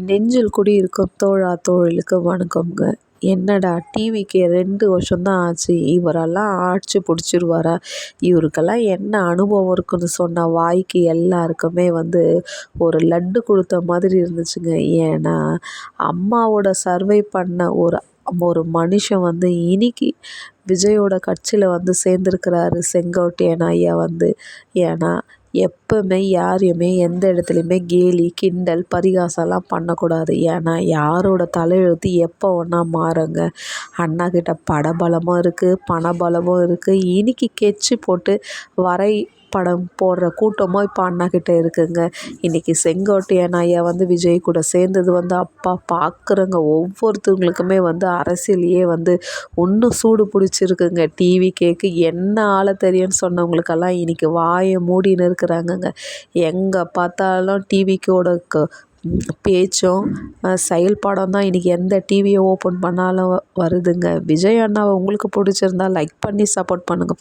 நெஞ்சில் குடியிருக்கும் தோழா தோழிலுக்கு வணக்கம்ங்க. என்னடா டிவிக்கு ரெண்டு வருஷம்தான் ஆச்சு. இவரெல்லாம் ஆட்சி பிடிச்சிருவாரா? இவருக்கெல்லாம் என்ன அனுபவம் இருக்குன்னு சொன்ன வாய்க்கு எல்லாருக்குமே வந்து ஒரு லட்டு கொடுத்த மாதிரி இருந்துச்சுங்க. ஏன்னா அம்மாவோட சர்வை பண்ண ஒரு ஒரு மனுஷன் வந்து இன்னைக்கு விஜயோட கட்சியில் வந்து சேர்ந்துருக்கிறாரு செங்கோட்டையன் ஐயா வந்து. ஏன்னா எப்போவுமே யாரையுமே எந்த இடத்துலையுமே கேலி கிண்டல் பரிகாசம்லாம் பண்ணக்கூடாது. ஏன்னா யாரோட தலையெழுத்து எப்போ ஒன்றா மாறுங்க? அண்ணாக்கிட்ட படபலமும் இருக்குது பணபலமும் இருக்குது இனிக்கு கெச்சு போட்டு வரை படம் போடுற கூட்டமும் இப்போ அண்ணாக்கிட்ட இருக்குங்க. இன்றைக்கி செங்கோட்டையன் ஐயா வந்து விஜய் கூட சேர்ந்தது வந்து அப்பா பார்க்குறவங்க ஒவ்வொருத்தவங்களுக்குமே வந்து அரசியலையே வந்து ஒன்றும் சூடு பிடிச்சிருக்குங்க. டிவி கேக்கு என்ன ஆள தெரியும்னு சொன்னவங்களுக்கெல்லாம் இன்றைக்கி வாயை மூடின்னு இருக்கிறாங்கங்க எங்கே பார்த்தாலும் டிவிக்கோட பேச்சும் செயல்பாடம் தான் இன்றைக்கி எந்த டிவியை ஓப்பன் பண்ணாலும் வருதுங்க. விஜய் அண்ணாவை உங்களுக்கு பிடிச்சிருந்தா லைக் பண்ணி சப்போர்ட் பண்ணுங்கள்